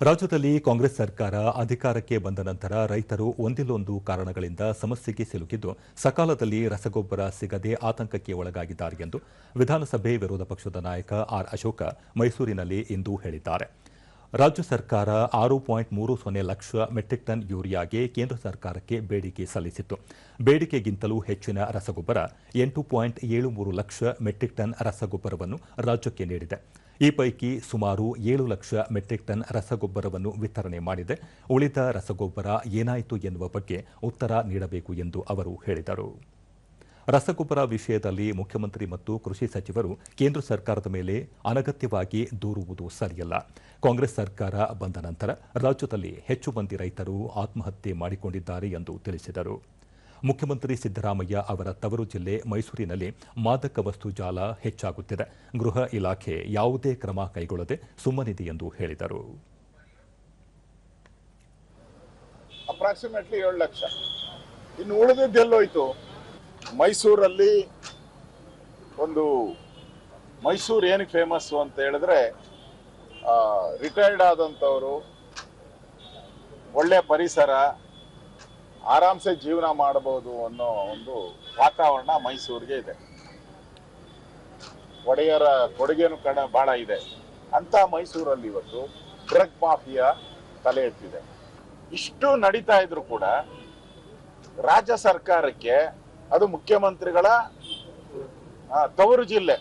ರಾಜ್ಯದಲ್ಲಿ ಕಾಂಗ್ರೆಸ್ ಸರ್ಕಾರ ಅಧಿಕಾರಕ್ಕೆ ಬಂದ ನಂತರ ರೈತರು ಒಂದಿಲ್ಲೊಂದು ಕಾರಣಗಳಿಂದ ಸಮಸ್ಯೆಗೆ ಸಿಲುಕಿದ್ದು, ಸಕಾಲದಲ್ಲಿ ರಸಗೊಬ್ಬರ ಸಿಗದೆ ಆತಂಕಕ್ಕೆ ಒಳಗಾಗಿದ್ದಾರೆ ಎಂದು ವಿಧಾನಸಭೆ ವಿರೋಧ ಪಕ್ಷದ ನಾಯಕ ಆರ್ ಅಶೋಕ ಮೈಸೂರಿನಲ್ಲಿ ಇಂದು ಹೇಳಿದ್ದಾರೆ. ರಾಜ್ಯ ಸರ್ಕಾರ ಆರು ಪಾಯಿಂಟ್ ಮೂರು ಸೊನ್ನೆ ಲಕ್ಷ ಮೆಟ್ರಿಕ್ ಟನ್ ಯೂರಿಯಾಗೆ ಕೇಂದ್ರ ಸರ್ಕಾರಕ್ಕೆ ಬೇಡಿಕೆ ಸಲ್ಲಿಸಿತ್ತು. ಬೇಡಿಕೆಗಿಂತಲೂ ಹೆಚ್ಚಿನ ರಸಗೊಬ್ಬರ ಎಂಟು ಪಾಯಿಂಟ್ ಏಳು ಮೂರು ಲಕ್ಷ ಮೆಟ್ರಿಕ್ ಟನ್ ರಸಗೊಬ್ಬರವನ್ನು ರಾಜ್ಯಕ್ಕೆ ನೀಡಿದೆ. ಈ ಪೈಕಿ ಸುಮಾರು ಏಳು ಲಕ್ಷ ಮೆಟ್ರಿಕ್ ಟನ್ ರಸಗೊಬ್ಬರವನ್ನು ವಿತರಣೆ ಮಾಡಿದೆ. ಉಳಿದ ರಸಗೊಬ್ಬರ ಏನಾಯಿತು ಎನ್ನುವ ಬಗ್ಗೆ ಉತ್ತರ ನೀಡಬೇಕು ಎಂದು ಅವರು ಹೇಳಿದರು. ರಸಗೊಬ್ಬರ ವಿಷಯದಲ್ಲಿ ಮುಖ್ಯಮಂತ್ರಿ ಮತ್ತು ಕೃಷಿ ಸಚಿವರು ಕೇಂದ್ರ ಸರ್ಕಾರದ ಮೇಲೆ ಅನಗತ್ಯವಾಗಿ ದೂರುವುದು ಸರಿಯಲ್ಲ. ಕಾಂಗ್ರೆಸ್ ಸರ್ಕಾರ ಬಂದ ನಂತರ ರಾಜ್ಯದಲ್ಲಿ ಹೆಚ್ಚು ಮಂದಿ ರೈತರು ಆತ್ಮಹತ್ಯೆ ಮಾಡಿಕೊಂಡಿದ್ದಾರೆ ಎಂದು ತಿಳಿಸಿದರು. ಮುಖ್ಯಮಂತ್ರಿ ಸಿದ್ದರಾಮಯ್ಯ ಅವರ ತವರು ಜಿಲ್ಲೆ ಮೈಸೂರಿನಲ್ಲಿ ಮಾದಕ ವಸ್ತು ಜಾಲ ಹೆಚ್ಚಾಗುತ್ತಿದೆ. ಗೃಹ ಇಲಾಖೆ ಯಾವುದೇ ಕ್ರಮ ಕೈಗೊಳ್ಳದೆ ಸುಮ್ಮನಿದೆ ಎಂದು ಹೇಳಿದರು. ಅಪ್ರಾಕ್ಸಿಮೇಟ್ಲಿ ಏಳು ಲಕ್ಷ. ಇನ್ನು ಉಳಿದಿದ್ದೆಲ್ಲೋಯ್ತು? ಮೈಸೂರಲ್ಲಿ ಒಂದು ಮೈಸೂರು ಏನಕ್ಕೆ ಫೇಮಸ್ಸು ಅಂತ ಹೇಳಿದ್ರೆ ರಿಟೈರ್ಡ್ ಆದಂಥವರು, ಒಳ್ಳೆ ಪರಿಸರ, ಆರಾಮ್ಸೆ ಜೀವನ ಮಾಡಬಹುದು ಅನ್ನೋ ಒಂದು ವಾತಾವರಣ ಮೈಸೂರಿಗೆ ಇದೆ. ಒಡೆಯರ ಕೊಡುಗೆನೂ ಕಣ ಬಹಳ ಇದೆ. ಅಂತ ಮೈಸೂರಲ್ಲಿ ಇವತ್ತು ಡ್ರಗ್ ಮಾಫಿಯಾ ತಲೆ ಎತ್ತಿದೆ. ಇಷ್ಟು ನಡೀತಾ ಇದ್ರು ಕೂಡ ರಾಜ್ಯ ಸರ್ಕಾರಕ್ಕೆ ಅದು ಮುಖ್ಯಮಂತ್ರಿಗಳ ತವರು ಜಿಲ್ಲೆ.